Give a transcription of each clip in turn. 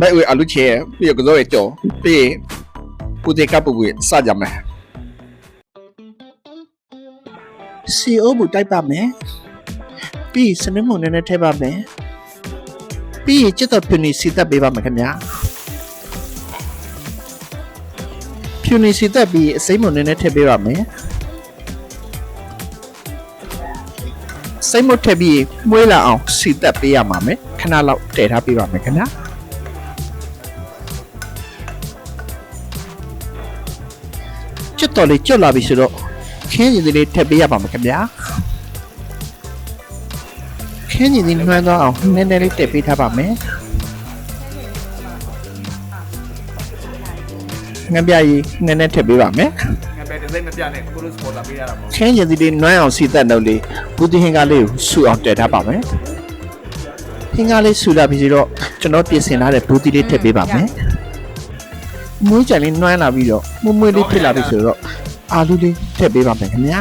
မဲ့ဦးအလူချေပြီးတော့ကတော့ကြောပြီးပူတေကပူစကြမယ်စီအိုးဘူးတိုက်ပါမယ်ပြီးစနစ်မုံနဲ့နဲ့ထည့်ပါမယ်ပြီးရင်ကျက်တော့ဖြူနေစီတက်ပေးပါမယ်ခင်ဗျာဖြူနေစီတက်ပြီးအစိမ်းမုံနဲ့နဲ့ထည့်ပေးပါမယ်စိတ်မထည့်ပြီးမွေးလာအောင်စီတက်ပေးရမှာမယ်ခဏလောက်တည်ထားပေးပါမယ်ခင်ဗျာ ကျွတ်တော်လေးကျွတ်လာပြီဆိုတော့ခင်းရင်လေးထည့်ပေးရပါမယ်ခင်ဗျာခင်းရင်လေးနှွမ်းသွားအောင်နည်းနည်းလေးတည်ပေးထားပါမယ်ငါပြကြီးနည်းနည်းထည့်ပေးပါမယ်ငါပဲဒီစိတ်မပြနဲ့ကိုလိုစပေါ်လာပေးရတာပေါ့ခင်းရင်လေးနွမ်းအောင်စီတက်တော့လေးဘူးတီဟင်ကလေးကိုဆူအောင်တည်ထားပါမယ်ဟင်ကလေးဆူလာပြီဆိုတော့ကျွန်တော်ပြင်ဆင်ထားတဲ့ဘူးတီလေးထည့်ပေးပါမယ် မွေးကြံလေးနွမ်းလာပြီးတော့မွေးမွေးလေးဖြစ်လာပြီဆိုတော့အာလူလေးထည့်ပေးပါမယ်ခင်ဗျာ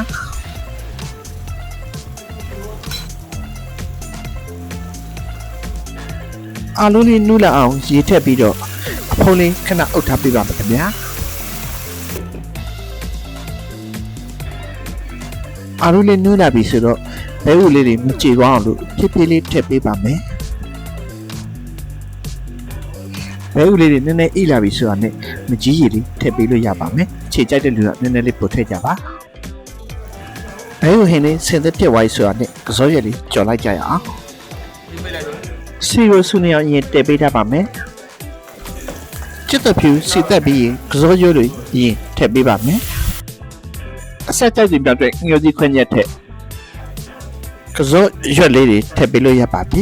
အာလူလေးနူးလာအောင်ရေထည့်ပြီးတော့အဖုံးလေးခဏအုပ်ထားပေးပါမယ်ခင်ဗျာအာလူလေးနူးလာပြီဆိုတော့ဘဲဥလေးတွေမကြေသွားအောင်လို့ဖြည်းဖြည်းလေးထည့်ပေးပါမယ် ဘဲဥလေးတွေနည်းနည်းအိလာပြီဆိုတာနဲ့မကြီးရည်လေးထည့်ပေးလို့ရပါမယ်ခြေကြိုက်တဲ့လူကနည်းနည်းလေးပို့ထည့်ကြပါဘဲဥဟင်းလေးဆင်သက်ပြက်သွားပြီဆိုတာနဲ့ကစောရက်လေးကြော်လိုက်ကြရအောင်ဒီမိလိုက်တော့စီရိုဆူနေအောင်ရင်တည်ပေးထားပါမယ်ချစ်တဲ့ဖြူစီတက်ပြီးရင်ကစိုးရိုးတွေရင်ထည့်ပေးပါမယ်အဆက်တိုက်စီပြောက်တဲ့ငွေကြီးခွင့်ရက်ထည့်ကစိုးရွက်လေးတွေထည့်ပေးလို့ရပါပြီ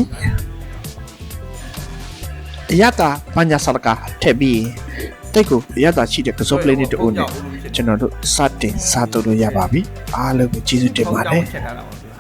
အရတာပညာစလကထည့်ပြီးရင်တိတ်ကိုအရတာရှိတဲ့ကစိုးကလေးတွေတူနဲ့ကျွန်တော်တို့စတင်စားတော့လို့ရပါပြီအားလုံးကိုကျေးဇူးတင်ပါတယ်ချက်ထားတာပေါ့